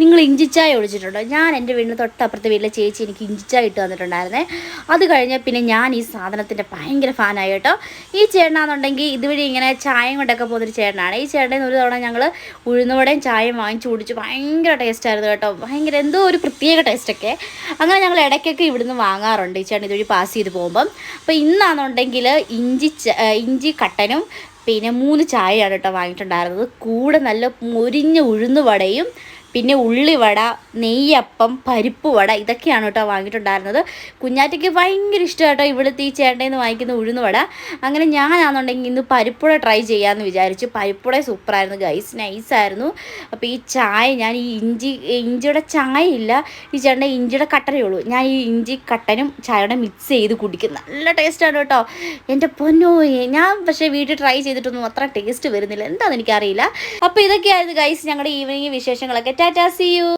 നിങ്ങൾ ഇഞ്ചിച്ചായ ഒഴിച്ചിട്ടുണ്ടോ? ഞാൻ എന്റെ വീടിന് തൊട്ടപ്പുറത്തെ വീട്ടിലെ ചേച്ചി എനിക്ക് ഇഞ്ചിച്ചായ ഇട്ട് തന്നിട്ടുണ്ടായിരുന്നേ. അത് കഴിഞ്ഞ് പിന്നെ ഞാൻ ഈ സാധനത്തിന്റെ ഭയങ്കര ഫാനായി കേട്ടോ. ഈ ചേട്ടനാണെന്നുണ്ടെങ്കിൽ ഇതുവഴി ഇങ്ങനെ ചായയും കൊണ്ടൊക്കെ പോകുന്നൊരു ചേട്ടനാണ്. ഈ ചേട്ടൻ ഒരു തവണ ഞങ്ങൾ ഉഴുന്നുവടയും ചായയും വാങ്ങിച്ചു കുടിച്ച് ഭയങ്കര ടേസ്റ്റായിരുന്നു കേട്ടോ. ഭയങ്കര എന്തോ ഒരു പ്രത്യേക ടേസ്റ്റൊക്കെ. അങ്ങനെ ഞങ്ങൾ ഇടയ്ക്കൊക്കെ ഇവിടുന്ന് വാങ്ങാറുണ്ട്. ഈ ചേട്ടൻ ഇതുവഴി പാസ് ചെയ്ത് പോകുമ്പം. അപ്പോൾ ഇന്നാണെന്നുണ്ടെങ്കിൽ ഇഞ്ചി ഇഞ്ചി കട്ടനും പിന്നെ മൂന്ന് ചായയാണ് കേട്ടോ വാങ്ങിയിട്ടുണ്ടായിരുന്നത്. കൂടെ നല്ല മുരിഞ്ഞ ഉഴുന്നുവടയും പിന്നെ ഉള്ളിവട നെയ്യപ്പം പരിപ്പ് വട ഇതൊക്കെയാണ് കേട്ടോ വാങ്ങിയിട്ടുണ്ടായിരുന്നത്. കുഞ്ഞാറ്റയ്ക്ക് ഭയങ്കര ഇഷ്ടം കേട്ടോ ഇവിടുത്തെ ഈ നിന്ന് വാങ്ങിക്കുന്ന ഉഴുന്നുവട അങ്ങനെ ഞാനാണെന്നുണ്ടെങ്കിൽ ഇന്ന് പരിപ്പുട ട്രൈ ചെയ്യാമെന്ന് വിചാരിച്ചു. പരിപ്പുട സൂപ്പറായിരുന്നു ഗൈസ് നൈസായിരുന്നു അപ്പോൾ ഈ ചായ ഞാൻ ഈ ഇഞ്ചി ഇഞ്ചിയുടെ ചായ ഇല്ല ഈ ചേട്ടന്റെ ഇഞ്ചിയുടെ കട്ടനേ ഉള്ളൂ. ഞാൻ ഈ ഇഞ്ചി കട്ടനും ചായയുടെ മിക്സ് ചെയ്ത് കുടിക്കും. നല്ല ടേസ്റ്റാണ് കേട്ടോ. എന്റെ പൊന്നോ ഞാൻ പക്ഷേ വീട്ടിൽ ട്രൈ ചെയ്തിട്ടൊന്നും അത്ര ടേസ്റ്റ് വരുന്നില്ല. എന്താണെന്ന് എനിക്കറിയില്ല. അപ്പോൾ ഇതൊക്കെയായിരുന്നു ഗൈസ് ഞങ്ങളുടെ ഈവനിങ് വിശേഷങ്ങളൊക്കെ. Tata C U